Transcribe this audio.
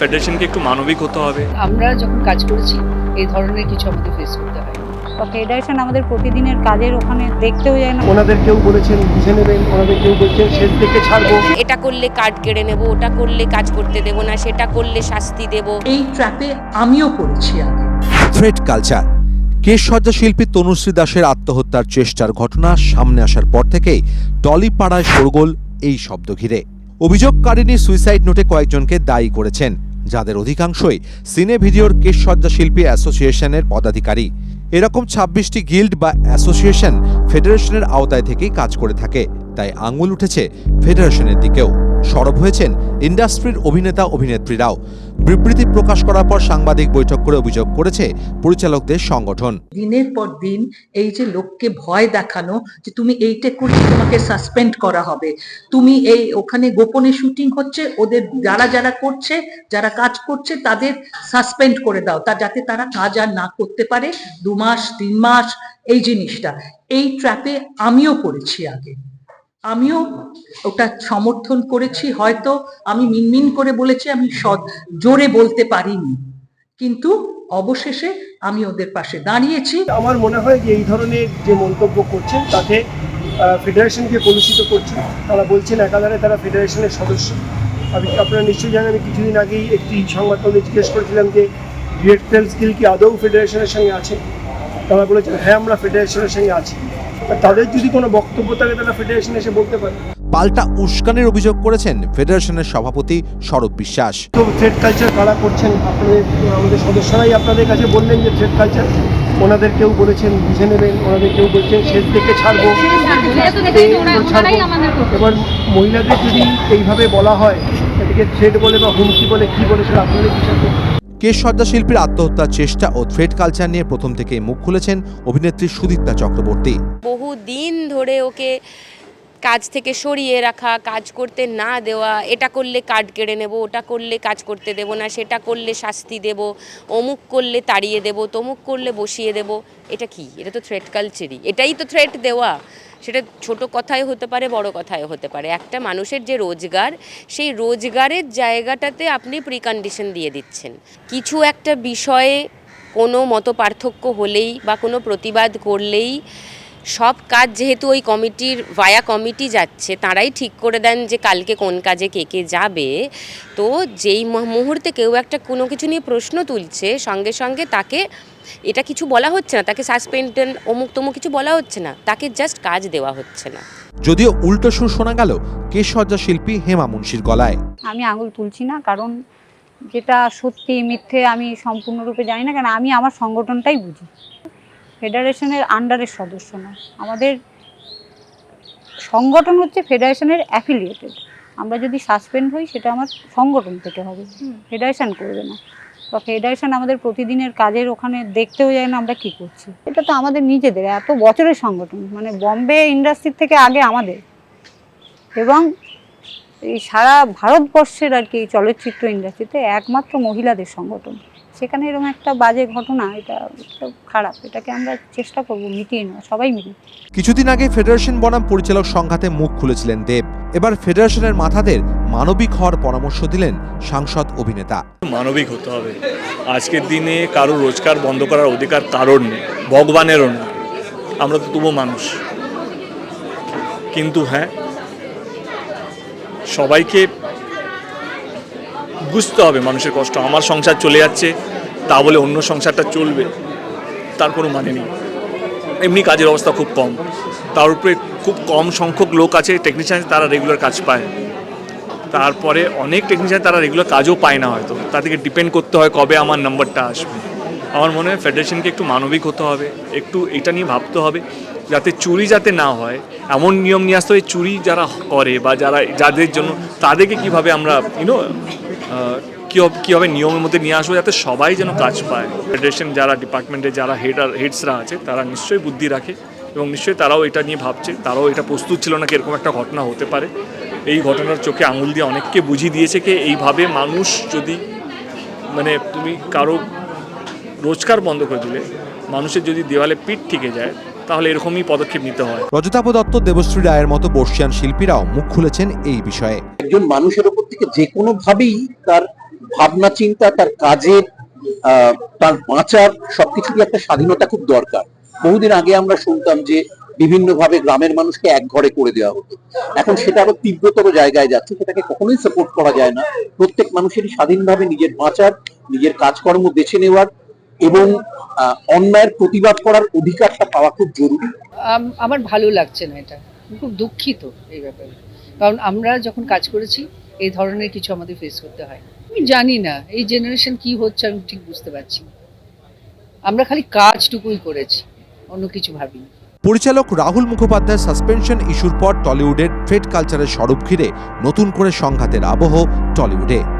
ফেডারেশনকে একটু মানবিক হতে হবে। আমরা যখন কাজ করেছি এই ধরনের কিছু আমাদের ফেস করতে হয়। বা ফেডারেশন আমাদের প্রতিদিনের কাজের ওখানে দেখতেও যায় না। ওনাদের কেউ বলেছেন বুঝে নেবেন ওনাদের কেউ বলছেন শেষ থেকে ছাড়বো। এটা করলে কার্ড কেড়ে নেব ওটা করলে কাজ করতে দেব না সেটা করলে শাস্তি দেব। এই ট্র্যাপে আমিও পড়েছি আগে। থ্রেড কালচার কেশসজ্জা শিল্পী তনুশ্রী দাসের আত্মহত্যার চেষ্টার ঘটনা সামনে আসার পর থেকেই টলিপাড়ায় শোরগোল এই শব্দ ঘিরে। অভিযোগকারিনী সুইসাইড নোটে কয়েকজনকে দায়ী করেছেন, যাদের অধিকাংশই সিনে ভিডিওর কেশসজ্জা শিল্পী অ্যাসোসিয়েশনের পদাধিকারী। এরকম ছাব্বিশটি গিল্ড বা অ্যাসোসিয়েশন ফেডারেশনের আওতায় থেকেই কাজ করে থাকে, তাই আঙুল উঠেছে ফেডারেশনের দিকেও। সরব হয়েছেন ইন্ডাস্ট্রির অভিনেতা অভিনেত্রীরাও বিবৃতি প্রকাশ করার পর সাংবাদিক বৈঠক করে অভিযোগ করেছে পরিচালকদের সংগঠন। দিনের পর দিন এই যে লোককে ভয় দেখানো যে তুমি এইটা করলে তোমাকে সাসপেন্ড করা হবে, তুমি এই ওখানে গোপনে শুটিং হচ্ছে, ওদের যারা যারা করছে, যারা কাজ করছে তাদের সাসপেন্ড করে দাও, তা যাতে তারা কাজ আর না করতে পারে, দু মাস, তিন মাস, এই জিনিসটা। এই ট্র্যাপে আমিও পড়েছি আগে। আমিও ওটা সমর্থন করেছি, হয়তো আমি মিনমিন করে বলেছি, আমি সৎ- জোরে বলতে পারিনি। কিন্তু অবশেষে আমি ওদের পাশে দাঁড়িয়েছি। আমার মনে হয় যে এই ধরনের যে মন্তব্য করছেন, তাতে ফেডারেশনকে কলুষিত করছেন। তারা বলছেন একাধারে তারা ফেডারেশনের সদস্য। আমি, আপনারা নিশ্চয়ই জানেন, আমি কিছুদিন আগেই একটি সংবাদপত্রে জিজ্ঞেস করেছিলাম যে, ডিরেক্টর স্কিল কি আদৌ ফেডারেশনের সঙ্গে আছে? তারা বলেছেন হ্যাঁ আমরা ফেডারেশনের সঙ্গে আছি। তাদের যদি কোনো বক্তব্য থাকে তারা ফেডারেশন এসে বলতে পারে। পাল্টা উস্কানির অভিযোগ করেছেন ফেডারেশনের সভাপতি সরব বিশ্বাস। তো থ্রেড কালচার কারা করছেন? আপনাদের আমাদের সদস্যরাই আপনাদের কাছে বললেন যে থ্রেড কালচার ওনাদের কেউ বলেছেন বুঝে নেবেন ওনাদের কেউ বলছেন শেষ ছাড়বো। ছাড়বো। এবার মহিলাদের যদি এইভাবে বলা হয় এটাকে থ্রেড বলে বা হুমকি বলে কি বলে সেটা আপনাদের বিচার কেশসজ্জা শিল্পীর আত্মহত্যার চেষ্টা ও থ্রেড কালচার নিয়ে প্রথম থেকে মুখ খুলেছেন অভিনেত্রী সুদীপ্তা চক্রবর্তী। বহু দিন ধরে ওকে কাজ থেকে সরিয়ে রাখা, কাজ করতে না দেওয়া, এটা করলে কার্ড কেড়ে নেব, ওটা করলে কাজ করতে দেব না, সেটা করলে শাস্তি দেব, অমুক করলে তাড়িয়ে দেব, তমুক করলে বসিয়ে দেব, এটা কি? এটা তো থ্রেট কালচারই এটাই তো থ্রেট দেওয়া। সেটা ছোট কথায় হতে পারে, বড় কথায় হতে পারে। একটা মানুষের যে রোজগার, সেই রোজগারের জায়গাটাতে আপনি প্রিকন্ডিশন দিয়ে দিচ্ছেন। কিছু একটা বিষয়ে কোনো মত পার্থক্য হলেই বা কোনো প্রতিবাদ করলেই সব কাজ যেহেতু ওই কমিটির ভায়া কমিটি যাচ্ছে তারাই ঠিক করে দেন যে কালকে কোন কাজে কে কে যাবে। তো যেই মুহূর্তে কেউ একটা কোনো কিছু নিয়ে প্রশ্ন তুলছে সঙ্গে সঙ্গে তাকে এটা কিছু বলা হচ্ছে না তাকে সাসপেন্ডেন অমুক তমুক কিছু বলা হচ্ছে না তাকে জাস্ট কাজ দেওয়া হচ্ছে না। যদিও উল্টো সুর শোনা গেল কেশসজ্জা শিল্পী হেমা মুন্সির গলায়। আমি আঙুল তুলছি না কারণ যেটা সত্যি মিথ্যে আমি সম্পূর্ণরূপে জানি না কারণ আমি আমার সংগঠনটাই বুঝি। ফেডারেশনের আন্ডারের সদস্য না। আমাদের সংগঠন হচ্ছে ফেডারেশনের অ্যাফিলিয়েটেড। আমরা যদি সাসপেন্ড হই সেটা আমার সংগঠন থেকে হবে। ফেডারেশন করবে না। বা ফেডারেশন আমাদের প্রতিদিনের কাজের ওখানে দেখতেও যায় না আমরা কি করছি? এটা তো আমাদের নিজেদের এত বছরের সংগঠন। মানে বম্বে ইন্ডাস্ট্রির থেকে আগে আমাদের। এবং এই সারা ভারতবর্ষের আর কি এই চলচ্চিত্র ইন্ডাস্ট্রিতে একমাত্র মহিলাদের সংগঠন। সেখানে এরকম একটা বাজে ঘটনা এটা খারাপ। এটাকে আমরা চেষ্টা করব মিটিয়ে নেওয়া সবাই মিলে। কিছুদিন আগে ফেডারেশন বনাম পরিচালক সংঘাতে মুখ খুলেছিলেন দেব। এবার ফেডারেশনের মাথাদের মানবিক হওয়ার পরামর্শ দিলেন সাংসদ অভিনেতা। মানবিক হতে হবে। আজকের দিনে কারও রোজগার বন্ধ করার অধিকার কারোর নেই ভগবানেরও না। আমরা তো তবু মানুষ। কিন্তু হ্যাঁ সবাইকে বুঝতে হবে মানুষের কষ্ট। আমার সংসার চলে যাচ্ছে, তা বলে অন্য সংসারটা চলবে, তার কোনো মানে নেই। এমনি কাজের অবস্থা খুব কম। তার উপরে খুব কম সংখ্যক লোক আছে টেকনিশিয়ান তারা রেগুলার কাজ পায়। তারপরে অনেক টেকনিশিয়ান তারা রেগুলার কাজও পায় না হয়তো। তাদেরকে ডিপেন্ড করতে হয় কবে আমার নাম্বারটা আসবে। আমার মনে হয় ফেডারেশনকে একটু মানবিক হতে হবে, একটু এটা নিয়ে ভাবতে হবে, যাতে চুরি যাতে না হয়, এমন নিয়ম নিয়ে আসতে হবে, চুরি যারা করে বা যারা, যাদের জন্য, তাদেরকে কীভাবে আমরা ইউনো কীভাবে নিয়মের মধ্যে নিয়ে আসব যাতে সবাই যেন কাজ পায়। ফেডারেশন যারা ডিপার্টমেন্টে যারা হেড আর হেডসরা আছে, তারা নিশ্চয়ই বুদ্ধি রাখে এবং নিশ্চয়ই তারাও এটা নিয়ে ভাবছে, তারাও এটা প্রস্তুত ছিল না কি এরকম একটা ঘটনা হতে পারে। এই ঘটনার চোখে আঙুল দিয়ে অনেককে বুঝিয়ে দিয়েছে কি এইভাবে মানুষ যদি মানে তুমি কারও রোজগার বন্ধ করে দিলে, মানুষের যদি দেওয়ালে পিঠ থেকে যায় তাহলে এরকমই পদক্ষেপ নিতে হয়। রজতাভ দত্ত দেবশ্রী রায়ের মতো বর্ষিয়ান শিল্পীরাও মুখ খুলেছেন এই বিষয়ে। একজন মানুষের ওপর থেকে যে কোনো ভাবেই তার ভাবনা চিন্তা তার কাজের আহ, তার বাঁচার সবকিছুরই একটা স্বাধীনতা খুব দরকার। বহুদিন আগে আমরা শুনতাম যে বিভিন্নভাবে গ্রামের মানুষকে এক ঘরে করে দেওয়া হতো। এখন সেটা আরও তীব্রতর জায়গায় যাচ্ছে সেটাকে কখনোই সাপোর্ট করা যায় না। প্রত্যেক মানুষেরই স্বাধীনভাবে নিজের বাঁচার নিজের কাজকর্ম বেছে নেওয়ার এবং অন্যায়ের প্রতিবাদ করার অধিকারটা পাওয়া খুব জরুরি। আম- আমার ভালো লাগছে না এটা। খুব দুঃখিত এই ব্যাপারে। কারণ আমরা যখন কাজ করেছি এই ধরনের কিছু আমাদের ফেস করতে হয়। আমি জানি না এই জেনারেশন কি হচ্ছে আমি ঠিক বুঝতে পারছি আমরা খালি কাজটুকুই করেছি অন্য কিছু ভাবিনি। পরিচালক রাহুল মুখোপাধ্যায় সাসপেনশন ইস্যুর পর টলিউডের ট্রেড কালচারের স্বরূপ ঘিরে নতুন করে সংঘাতের আবহ টলিউডে